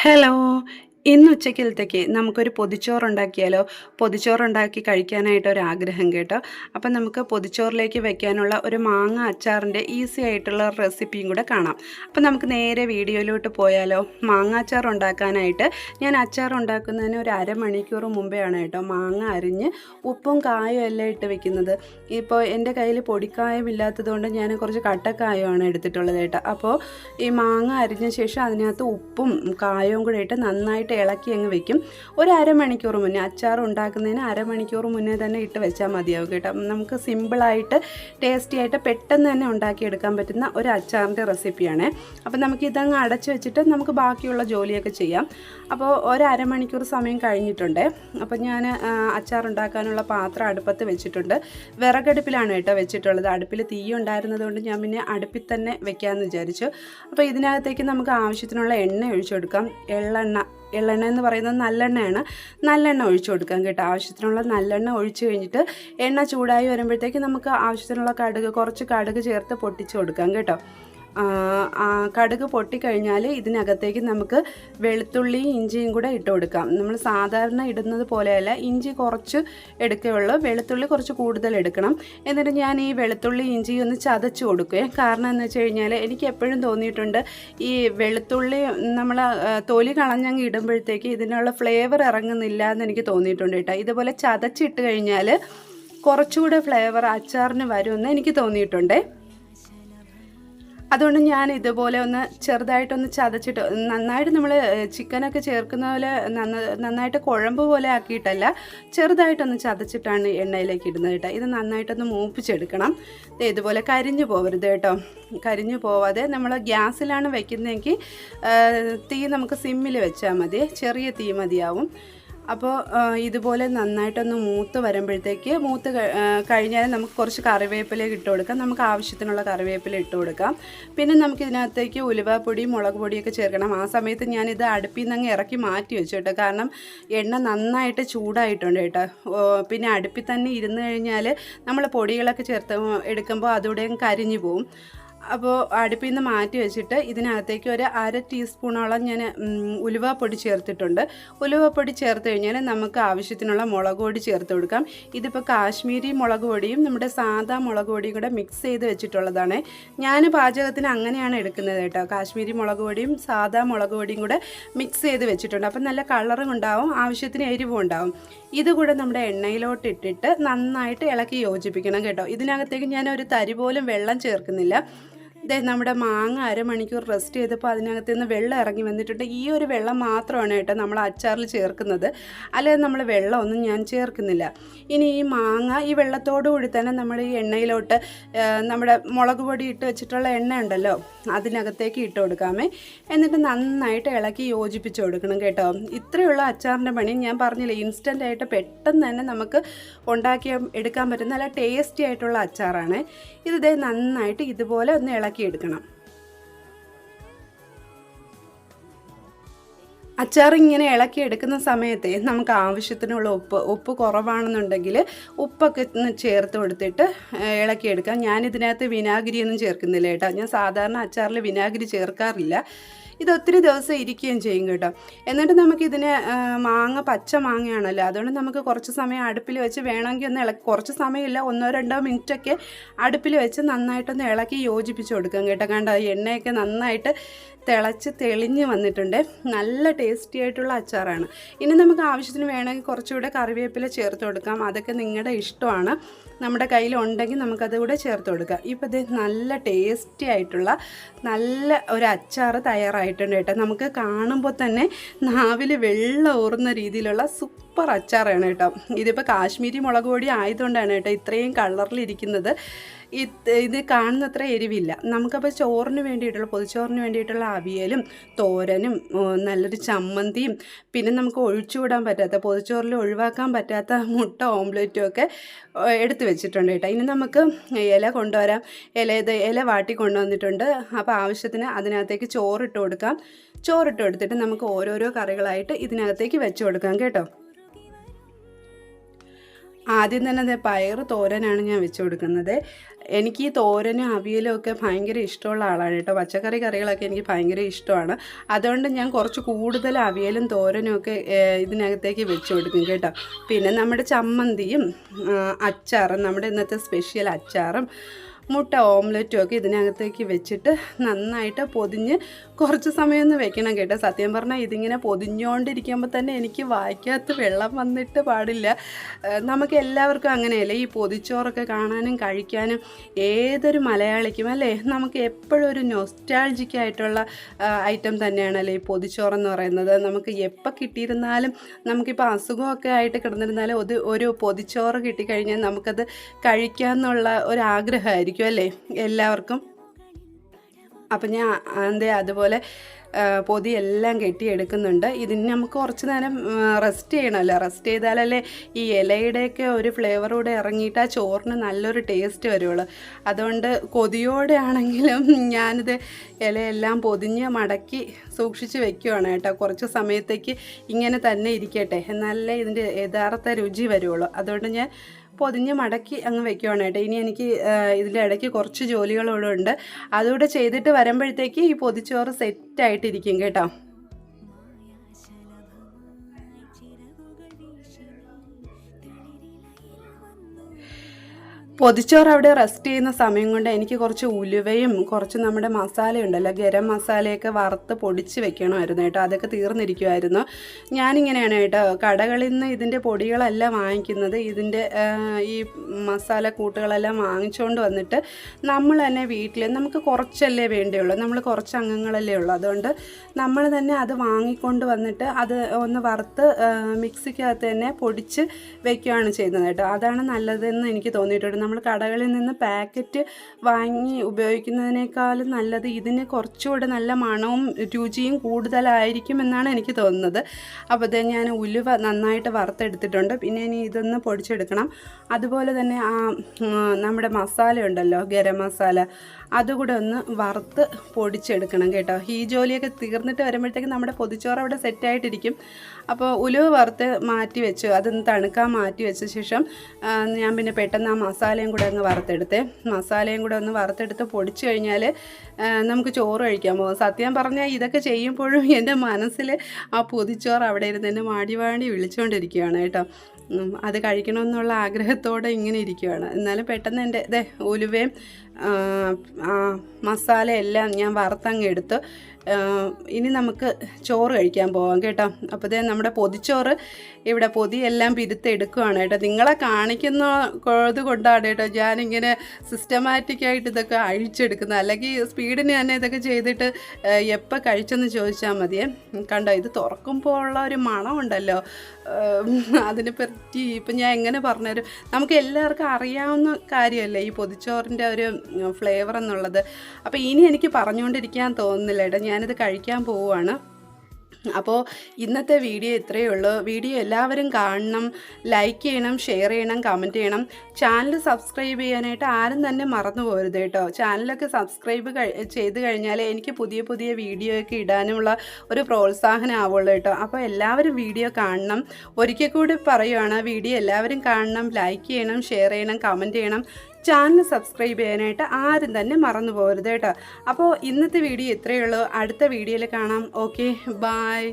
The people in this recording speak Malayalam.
ഹലോ ഇന്ന് ഉച്ചക്കലത്തേക്ക് നമുക്കൊരു പൊതിച്ചോറുണ്ടാക്കിയാലോ? പൊതിച്ചോറുണ്ടാക്കി കഴിക്കാനായിട്ട് ഒരു ആഗ്രഹം കേട്ടോ. അപ്പം നമുക്ക് പൊതിച്ചോറിലേക്ക് വെക്കാനുള്ള ഒരു മാങ്ങ അച്ചാറിന്റെ ഈസി ആയിട്ടുള്ള റെസിപ്പിയും കൂടെ കാണാം. അപ്പം നമുക്ക് നേരെ വീഡിയോയിലോട്ട് പോയാലോ? മാങ്ങ അച്ചാർ ഉണ്ടാക്കാനായിട്ട് ഞാൻ അച്ചാർ ഉണ്ടാക്കുന്നതിന് ഒരു അരമണിക്കൂർ ആണ് കേട്ടോ മാങ്ങ അരിഞ്ഞ് ഉപ്പും കായും എല്ലാം ഇട്ട് വെക്കുന്നത്. ഇപ്പോൾ എന്റെ കയ്യിൽ പൊടിക്കായം ഇല്ലാത്തതുകൊണ്ട് ഞാൻ കുറച്ച് കട്ടക്കായമാണ് എടുത്തിട്ടുള്ളത് കേട്ടോ. അപ്പോൾ ഈ മാങ്ങ അരിഞ്ഞ ശേഷം അതിനകത്ത് ഉപ്പും കായവും കൂടെ ഇട്ട് നന്നായിട്ട് ഇളക്കി അങ്ങ് വെക്കും. ഒരു അരമണിക്കൂർ മുന്നേ അച്ചാർ ഉണ്ടാക്കുന്നതിന് അരമണിക്കൂർ മുന്നേ തന്നെ ഇട്ട് വെച്ചാൽ മതിയാവും കേട്ടോ. നമുക്ക് സിമ്പിളായിട്ട് ടേസ്റ്റി ആയിട്ട് പെട്ടെന്ന് തന്നെ ഉണ്ടാക്കിയെടുക്കാൻ പറ്റുന്ന ഒരു അച്ചാറിന്റെ റെസിപ്പിയാണ്. അപ്പോൾ നമുക്ക് ഇതങ്ങ് അടച്ച് വെച്ചിട്ട് നമുക്ക് ബാക്കിയുള്ള ജോലിയൊക്കെ ചെയ്യാം. അപ്പോൾ ഒരു അരമണിക്കൂർ സമയം കഴിഞ്ഞിട്ടുണ്ട്. അപ്പോൾ ഞാൻ അച്ചാർ ഉണ്ടാക്കാനുള്ള പാത്രം അടുപ്പത്ത് വെച്ചിട്ടുണ്ട്. വിറകടുപ്പിലാണ് കേട്ടോ വെച്ചിട്ടുള്ളത്. അടുപ്പിൽ തീ ഉണ്ടായിരുന്നതുകൊണ്ട് ഞാൻ പിന്നെ അടുപ്പിൽ തന്നെ വെക്കാമെന്ന് വിചാരിച്ചു. അപ്പോൾ ഇതിനകത്തേക്ക് നമുക്ക് ആവശ്യത്തിനുള്ള എണ്ണ ഒഴിച്ചു കൊടുക്കാം എള്ളെണ്ണ എള്ളെണ്ണ എന്ന് പറയുന്നത് നല്ലെണ്ണയാണ്. നല്ലെണ്ണ ഒഴിച്ചു കൊടുക്കാം കേട്ടോ. ആവശ്യത്തിനുള്ള നല്ലെണ്ണ ഒഴിച്ചു കഴിഞ്ഞിട്ട് എണ്ണ ചൂടായി വരുമ്പോഴത്തേക്ക് നമുക്ക് ആവശ്യത്തിനുള്ള കടുക് കുറച്ച് കടുക് ചേർത്ത് പൊട്ടിച്ച് കൊടുക്കാം കേട്ടോ. കടുക് പൊട്ടിക്കഴിഞ്ഞാൽ ഇതിനകത്തേക്ക് നമുക്ക് വെളുത്തുള്ളിയും ഇഞ്ചിയും കൂടെ ഇട്ട് കൊടുക്കാം. നമ്മൾ സാധാരണ ഇടുന്നത് പോലെയല്ല ഇഞ്ചി കുറച്ച് എടുക്കുകയുള്ളൂ. വെളുത്തുള്ളി കുറച്ച് കൂടുതൽ എടുക്കണം. എന്നിട്ട് ഞാൻ ഈ വെളുത്തുള്ളി ഇഞ്ചി ഒന്ന് ചതച്ച് കൊടുക്കുകയെ കാരണം എന്ന് വെച്ച് കഴിഞ്ഞാൽ എനിക്ക് എപ്പോഴും തോന്നിയിട്ടുണ്ട് ഈ വെളുത്തുള്ളി നമ്മൾ തൊലി കളഞ്ഞങ്ങ് ഇടുമ്പോഴത്തേക്ക് ഇതിനുള്ള ഫ്ലേവർ ഇറങ്ങുന്നില്ല എന്ന് എനിക്ക് തോന്നിയിട്ടുണ്ട് കേട്ടോ. ഇതുപോലെ ചതച്ചിട്ട് കഴിഞ്ഞാൽ കുറച്ചുകൂടെ ഫ്ലേവർ അച്ചാറിന് വരുമെന്ന് എനിക്ക് തോന്നിയിട്ടുണ്ടേ. അതുകൊണ്ട് ഞാൻ ഇതുപോലെ ഒന്ന് ചെറുതായിട്ടൊന്ന് ചതച്ചിട്ട് നന്നായിട്ട് നമ്മൾ ചിക്കനൊക്കെ ചേർക്കുന്ന പോലെ നന്ന നന്നായിട്ട് കുഴമ്പ് പോലെ ആക്കിയിട്ടല്ല ചെറുതായിട്ടൊന്ന് ചതച്ചിട്ടാണ് എണ്ണയിലേക്ക് ഇടുന്നത് കേട്ടോ. ഇത് നന്നായിട്ടൊന്ന് മൂപ്പിച്ചെടുക്കണം. ഇതുപോലെ കരിഞ്ഞു പോകരുത് കേട്ടോ. കരിഞ്ഞു പോവാതെ നമ്മൾ ഗ്യാസിലാണ് വയ്ക്കുന്നതെങ്കിൽ തീ നമുക്ക് സിമ്മിൽ വെച്ചാൽ മതി. ചെറിയ തീ മതിയാവും. അപ്പോൾ ഇതുപോലെ നന്നായിട്ടൊന്ന് മൂത്ത് വരുമ്പോഴത്തേക്ക് മൂത്ത് കഴിഞ്ഞാൽ നമുക്ക് കുറച്ച് കറിവേപ്പില ഇട്ട് കൊടുക്കാം. നമുക്ക് ആവശ്യത്തിനുള്ള കറിവേപ്പില ഇട്ട് കൊടുക്കാം. പിന്നെ നമുക്ക് ഇതിനകത്തേക്ക് ഉലുവാപ്പൊടി മുളക് പൊടിയൊക്കെ ചേർക്കണം. ആ സമയത്ത് ഞാനിത് അടുപ്പിൽ നിന്ന് അങ്ങ് ഇറക്കി മാറ്റി വെച്ചു കേട്ടോ. കാരണം എണ്ണ നന്നായിട്ട് ചൂടായിട്ടുണ്ട് കേട്ടോ. പിന്നെ അടുപ്പിൽ തന്നെ ഇരുന്ന് കഴിഞ്ഞാൽ നമ്മൾ പൊടികളൊക്കെ ചേർത്ത് എടുക്കുമ്പോൾ അതുകൂടെ കരിഞ്ഞു പോവും. അപ്പോൾ അടുപ്പിൽ നിന്ന് മാറ്റി വെച്ചിട്ട് ഇതിനകത്തേക്ക് ഒരു അര ടീസ്പൂണോളം ഞാൻ ഉലുവപ്പൊടി ചേർത്തിട്ടുണ്ട്. ഉലുവപ്പൊടി ചേർത്ത് കഴിഞ്ഞാൽ നമുക്ക് ആവശ്യത്തിനുള്ള മുളക് പൊടി ചേർത്ത് കൊടുക്കാം. ഇതിപ്പോൾ കാശ്മീരി മുളക് പൊടിയും നമ്മുടെ സാധാ മുളക് പൊടിയും കൂടെ മിക്സ് ചെയ്ത് വെച്ചിട്ടുള്ളതാണ്. ഞാൻ പാചകത്തിന് അങ്ങനെയാണ് എടുക്കുന്നത് കേട്ടോ. കാശ്മീരി മുളക് പൊടിയും സാധാ മുളക് പൊടിയും കൂടെ മിക്സ് ചെയ്ത് വെച്ചിട്ടുണ്ട്. അപ്പം നല്ല കളറും ഉണ്ടാവും ആവശ്യത്തിന് എരിവും ഉണ്ടാവും. ഇതുകൂടെ നമ്മുടെ എണ്ണയിലോട്ട് ഇട്ടിട്ട് നന്നായിട്ട് ഇളക്കി യോജിപ്പിക്കണം കേട്ടോ. ഇതിനകത്തേക്ക് ഞാൻ ഒരു തരി പോലും വെള്ളം ചേർക്കുന്നില്ല. ഇതേ നമ്മുടെ മാങ്ങ അരമണിക്കൂർ റെസ്റ്റ് ചെയ്തപ്പോൾ അതിനകത്ത് നിന്ന് വെള്ളം ഇറങ്ങി വന്നിട്ടുണ്ട്. ഈ ഒരു വെള്ളം മാത്രമാണ് കേട്ടോ നമ്മൾ അച്ചാറിൽ ചേർക്കുന്നത്. അല്ലാതെ നമ്മൾ വെള്ളമൊന്നും ഞാൻ ചേർക്കുന്നില്ല. ഇനി ഈ മാങ്ങ ഈ വെള്ളത്തോടുകൂടി തന്നെ നമ്മൾ ഈ എണ്ണയിലോട്ട് നമ്മുടെ മുളക് പൊടി ഇട്ട് വെച്ചിട്ടുള്ള എണ്ണ ഉണ്ടല്ലോ അതിനകത്തേക്ക് ഇട്ട് കൊടുക്കാമേ. എന്നിട്ട് നന്നായിട്ട് ഇളക്കി യോജിപ്പിച്ച് കൊടുക്കണം കേട്ടോ. ഇത്രയുള്ള അച്ചാറിന്റെ പണി ഞാൻ പറഞ്ഞില്ല ഇൻസ്റ്റന്റ് ആയിട്ട് പെട്ടെന്ന് തന്നെ നമുക്ക് ഉണ്ടാക്കി എടുക്കാൻ പറ്റുന്ന നല്ല ടേസ്റ്റി ആയിട്ടുള്ള അച്ചാറാണ്. ഇത് നന്നായിട്ട് ഇതുപോലെ ഒന്ന് ഇളക്കിയെടുക്കണം അച്ചാർ ഇങ്ങനെ ഇളക്കി എടുക്കുന്ന സമയത്ത് നമുക്ക് ആവശ്യത്തിനുള്ള ഉപ്പ് ഉപ്പ് കുറവാണെന്നുണ്ടെങ്കിൽ ഉപ്പൊക്കെ ചേർത്ത് കൊടുത്തിട്ട് ഇളക്കിയെടുക്കാം ഞാൻ ഇതിനകത്ത് വിനാഗിരിയൊന്നും ചേർക്കുന്നില്ല കേട്ടോ. ഞാൻ സാധാരണ അച്ചാറിൽ വിനാഗിരി ചേർക്കാറില്ല. ഇത് ഒത്തിരി ദിവസം ഇരിക്കുകയും ചെയ്യും കേട്ടോ. എന്നിട്ട് നമുക്കിതിന് മാങ്ങ പച്ച മാങ്ങയാണല്ലോ. അതുകൊണ്ട് നമുക്ക് കുറച്ച് സമയം അടുപ്പിൽ വെച്ച് വേണമെങ്കിൽ ഒന്ന് ഇളക്കി കുറച്ച് സമയമില്ല ഒന്നോ രണ്ടോ മിനിറ്റൊക്കെ അടുപ്പിൽ വെച്ച് നന്നായിട്ടൊന്ന് ഇളക്കി യോജിപ്പിച്ച് കൊടുക്കാം കേട്ടോ. കണ്ടോ എണ്ണയൊക്കെ നന്നായിട്ട് തിളച്ച് തെളിഞ്ഞ് വന്നിട്ടുണ്ട്. നല്ല ടേസ്റ്റി ആയിട്ടുള്ള അച്ചാറാണ്. ഇനി നമുക്ക് ആവശ്യത്തിന് വേണമെങ്കിൽ കുറച്ചുകൂടെ കറിവേപ്പില ചേർത്ത് കൊടുക്കാം. അതൊക്കെ നിങ്ങളുടെ ഇഷ്ടമാണ്. നമ്മുടെ കയ്യിൽ ഉണ്ടെങ്കിൽ നമുക്കത് കൂടെ ചേർത്ത് കൊടുക്കാം. ഇപ്പോൾ ഇത് നല്ല ടേസ്റ്റി ആയിട്ടുള്ള നല്ല ഒരു അച്ചാർ തയ്യാറായിട്ടുണ്ട് കേട്ടോ. നമുക്ക് കാണുമ്പോൾ തന്നെ നാവിൽ വെള്ളം ഊറുന്ന രീതിയിലുള്ള സൂപ്പർ അച്ചാറാണ് കേട്ടോ. ഇതിപ്പോൾ കാശ്മീരി മുളക് പൊടി ആയതുകൊണ്ടാണ് കേട്ടോ ഇത്രയും കളറിലിരിക്കുന്നത്. ഇത് ഇത് കാണുന്നത്ര എരിവില്ല. നമുക്കപ്പോൾ ചോറിന് വേണ്ടിയിട്ടുള്ള പൊതിച്ചോറിന് വേണ്ടിയിട്ടുള്ള അവിയലും തോരനും നല്ലൊരു ചമ്മന്തിയും പിന്നെ നമുക്ക് ഒഴിച്ചുവിടാൻ പറ്റാത്ത പൊതിച്ചോറിൽ ഒഴിവാക്കാൻ പറ്റാത്ത മുട്ട ഓംലെറ്റും ഒക്കെ എടുത്ത് വെച്ചിട്ടുണ്ട് കേട്ടോ. ഇനി നമുക്ക് ഇല കൊണ്ടുവരാം. ഇല ഇത് ഇല വാട്ടി കൊണ്ടുവന്നിട്ടുണ്ട്. അപ്പോൾ ആവശ്യത്തിന് അതിനകത്തേക്ക് ചോറിട്ട് കൊടുക്കാം. ചോറിട്ട് കൊടുത്തിട്ട് നമുക്ക് ഓരോരോ കറികളായിട്ട് ഇതിനകത്തേക്ക് വെച്ച് കൊടുക്കാം കേട്ടോ. ആദ്യം തന്നെ ദേ പയർ തോരനാണ് ഞാൻ വെച്ച് കൊടുക്കുന്നത്. എനിക്ക് ഈ തോരനും അവിയലും ഒക്കെ ഭയങ്കര ഇഷ്ടമുള്ള ആളാണ് കേട്ടോ. പച്ചക്കറി കറികളൊക്കെ എനിക്ക് ഭയങ്കര ഇഷ്ടമാണ്. അതുകൊണ്ട് ഞാൻ കുറച്ച് കൂടുതൽ അവിയലും തോരനും ഒക്കെ ഇതിനകത്തേക്ക് വെച്ച് കൊടുക്കും കേട്ടോ. പിന്നെ നമ്മുടെ ചമ്മന്തിയും അച്ചാറും നമ്മുടെ ഇന്നത്തെ സ്പെഷ്യൽ അച്ചാറും മുട്ട ഓംലെറ്റും ഒക്കെ ഇതിനകത്തേക്ക് വെച്ചിട്ട് നന്നായിട്ട് പൊതിഞ്ഞ് കുറച്ച് സമയം ഒന്ന് വെക്കണം കേട്ടോ. സത്യം പറഞ്ഞാൽ ഇതിങ്ങനെ പൊതിഞ്ഞുകൊണ്ടിരിക്കുമ്പോൾ തന്നെ എനിക്ക് വായിക്കകത്ത് വെള്ളം വന്നിട്ട് പാടില്ല. നമുക്ക് എല്ലാവർക്കും അങ്ങനെയല്ലേ ഈ പൊതിച്ചോറൊക്കെ കാണാനും കഴിക്കാനും ഏതൊരു മലയാളിക്കും അല്ലേ? നമുക്ക് എപ്പോഴും ഒരു നൊസ്റ്റാൾജിക്കായിട്ടുള്ള ഐറ്റം തന്നെയാണല്ലേ ഈ പൊതിച്ചോറെന്ന് പറയുന്നത്. നമുക്ക് എപ്പോൾ കിട്ടിയിരുന്നാലും നമുക്കിപ്പോൾ അസുഖമൊക്കെ ആയിട്ട് കിടന്നിരുന്നാലും ഒരു ഒരു പൊതിച്ചോറ് കിട്ടിക്കഴിഞ്ഞാൽ നമുക്കത് കഴിക്കാമെന്നുള്ള ഒരു ആഗ്രഹമായിരിക്കും. അല്ലേ എല്ലാവർക്കും? അപ്പം ഞാൻ എന്തേ അതുപോലെ പൊതി എല്ലാം കെട്ടിയെടുക്കുന്നുണ്ട്. ഇതിന് നമുക്ക് കുറച്ച് നേരം റെസ്റ്റ് ചെയ്യണമല്ലോ. റെസ്റ്റ് ചെയ്താലല്ലേ ഈ ഇലയുടെയൊക്കെ ഒരു ഫ്ലേവറൂടെ ഇറങ്ങിയിട്ട് ആ ചോറിന് നല്ലൊരു ടേസ്റ്റ് വരുള്ളൂ അതുകൊണ്ട് കൊതിയോടെ ആണെങ്കിലും ഞാനിത് ഇലയെല്ലാം പൊതിഞ്ഞ് മടക്കി സൂക്ഷിച്ച് വെക്കുവാണ് കേട്ടോ. കുറച്ച് സമയത്തേക്ക് ഇങ്ങനെ തന്നെ ഇരിക്കട്ടെ. എന്നാലേ ഇതിന്റെ യഥാർത്ഥ രുചി വരുള്ളൂ അതുകൊണ്ട് ഞാൻ പൊതിഞ്ഞ് മടക്കി അങ്ങ് വെക്കുവാണ് കേട്ടോ. ഇനി എനിക്ക് ഇതിന്റെ ഇടയ്ക്ക് കുറച്ച് ജോലികളൂടെ അതുകൂടെ ചെയ്തിട്ട് വരുമ്പോഴത്തേക്ക് ഈ പൊതിച്ചോറ് സെറ്റായിട്ടിരിക്കും കേട്ടോ. പൊതിച്ചോറ് അവിടെ റെസ്റ്റ് ചെയ്യുന്ന സമയം കൊണ്ട് എനിക്ക് കുറച്ച് ഉലുവയും കുറച്ച് നമ്മുടെ മസാല ഉണ്ടല്ലോ ഗരം മസാലയൊക്കെ വറുത്ത് പൊടിച്ച് വെക്കണമായിരുന്നു കേട്ടോ. അതൊക്കെ തീർന്നിരിക്കുമായിരുന്നു ഞാനിങ്ങനെയാണ് കേട്ടോ കടകളിൽ നിന്ന് ഇതിന്റെ പൊടികളല്ല വാങ്ങിക്കുന്നത്. ഇതിന്റെ ഈ മസാല കൂട്ടുകളെല്ലാം വാങ്ങിച്ചുകൊണ്ട് വന്നിട്ട് നമ്മൾ തന്നെ വീട്ടിൽ നമുക്ക് കുറച്ചല്ലേ വേണ്ടിയുള്ളൂ. നമ്മൾ കുറച്ച് അംഗങ്ങളല്ലേ ഉള്ളൂ. അതുകൊണ്ട് നമ്മൾ തന്നെ അത് വാങ്ങിക്കൊണ്ട് വന്നിട്ട് അത് ഒന്ന് വറുത്ത് മിക്സിക്കകത്ത് തന്നെ പൊടിച്ച് വെക്കുകയാണ് ചെയ്യുന്നത് കേട്ടോ. അതാണ് നല്ലതെന്ന് എനിക്ക് തോന്നിയിട്ടുണ്ട്. നമ്മൾ കടകളിൽ നിന്ന് പാക്കറ്റ് വാങ്ങി ഉപയോഗിക്കുന്നതിനേക്കാളും നല്ലത് ഇതിന് കുറച്ചുകൂടെ നല്ല മണവും രുചിയും കൂടുതലായിരിക്കും എന്നാണ് എനിക്ക് തോന്നുന്നത്. അപ്പോൾ ഇത് ഞാൻ ഉലുവ നന്നായിട്ട് വറുത്തെടുത്തിട്ടുണ്ട്. പിന്നെ ഇനി ഇതൊന്ന് പൊടിച്ചെടുക്കണം. അതുപോലെ തന്നെ ആ നമ്മുടെ മസാല ഉണ്ടല്ലോ ഗരം മസാല അതുകൂടെ ഒന്ന് വറുത്ത് പൊടിച്ചെടുക്കണം കേട്ടോ. ഈ ജോലിയൊക്കെ തീർന്നിട്ട് വരുമ്പോഴത്തേക്ക് നമ്മുടെ പൊതിച്ചോറ് അവിടെ സെറ്റായിട്ടിരിക്കും. അപ്പോൾ ഉലുവ വറുത്ത് മാറ്റി വെച്ചു അതൊന്ന് തണുക്കാൻ മാറ്റി വെച്ച ശേഷം ഞാൻ പിന്നെ പെട്ടെന്ന് ആ മസാലയും കൂടെ അങ്ങ് വറുത്തെടുത്ത്. മസാലയും കൂടെ ഒന്ന് വറുത്തെടുത്ത് പൊടിച്ചു കഴിഞ്ഞാൽ നമുക്ക് ചോറ് കഴിക്കാൻ പോകും. സത്യം പറഞ്ഞാൽ ഇതൊക്കെ ചെയ്യുമ്പോഴും എന്റെ മനസ്സിൽ ആ പൊതിച്ചോറ് അവിടെ ഇരുന്ന് എന്നെ മാടി വാടി വിളിച്ചുകൊണ്ടിരിക്കുകയാണ് കേട്ടോ. അത് കഴിക്കണമെന്നുള്ള ആഗ്രഹത്തോടെ ഇങ്ങനെ ഇരിക്കുകയാണ് എന്നാലും പെട്ടെന്ന് എന്റെ ഇതേ ഉലുവയും മസാല എല്ലാം ഞാൻ വറുത്തങ്ങ് എടുത്ത് ഇനി നമുക്ക് ചോറ് കഴിക്കാൻ പോവാം കേട്ടോ. അപ്പോൾ ഇതേ നമ്മുടെ പൊതിച്ചോറ് ഇവിടെ പൊതിയെല്ലാം പിരുത്തെടുക്കുകയാണ് കേട്ടോ. നിങ്ങളെ കാണിക്കുന്ന ഇത് കൊണ്ടാണ് കേട്ടോ ഞാനിങ്ങനെ സിസ്റ്റമാറ്റിക്കായിട്ട് ഇതൊക്കെ അഴിച്ചെടുക്കുന്നത്. അല്ലെങ്കിൽ സ്പീഡിന് തന്നെ ഇതൊക്കെ ചെയ്തിട്ട് എപ്പോൾ കഴിച്ചെന്ന് ചോദിച്ചാൽ മതിയേ. കണ്ടോ ഇത് തുറക്കുമ്പോൾ ഉള്ള ഒരു മണമുണ്ടല്ലോ. അതിനെ പറ്റി. ഇപ്പം ഞാൻ എങ്ങനെ പറഞ്ഞുതരും? നമുക്ക് എല്ലാവർക്കും അറിയാവുന്ന കാര്യമല്ലേ ഈ പൊതിച്ചോറിന്റെ ഒരു ഫ്ലേവർ എന്നുള്ളത്. അപ്പോൾ ഇനി എനിക്ക് പറഞ്ഞുകൊണ്ടിരിക്കാൻ തോന്നുന്നില്ല. ഏട്ടാ ഞാനിത് കഴിക്കാൻ പോവുകയാണ്. അപ്പോൾ ഇന്നത്തെ വീഡിയോ ഇത്രയേ ഉള്ളൂ. വീഡിയോ എല്ലാവരും കാണണം ലൈക്ക് ചെയ്യണം ഷെയർ ചെയ്യണം കമന്റ് ചെയ്യണം. ചാനൽ സബ്സ്ക്രൈബ് ചെയ്യാനായിട്ട് ആരും തന്നെ മറന്നു പോകരുത് കേട്ടോ. ചാനലൊക്കെ സബ്സ്ക്രൈബ് ചെയ്ത് കഴിഞ്ഞാൽ എനിക്ക് പുതിയ പുതിയ വീഡിയോ ഒക്കെ ഇടാനുമുള്ള ഒരു പ്രോത്സാഹനം ആവുള്ളൂ കേട്ടോ. അപ്പോൾ എല്ലാവരും വീഡിയോ കാണണം. ഒരിക്കൽ കൂടി പറയുവാണ് വീഡിയോ എല്ലാവരും കാണണം ലൈക്ക് ചെയ്യണം ഷെയർ ചെയ്യണം കമന്റ് ചെയ്യണം. ചാനൽ സബ്സ്ക്രൈബ് ചെയ്യാനായിട്ട് ആരും തന്നെ മറന്നു പോകരുത് കേട്ടോ. അപ്പോൾ ഇന്നത്തെ വീഡിയോ ഇത്രയേ ഉള്ളൂ. അടുത്ത വീഡിയോയിൽ കാണാം. Okay bye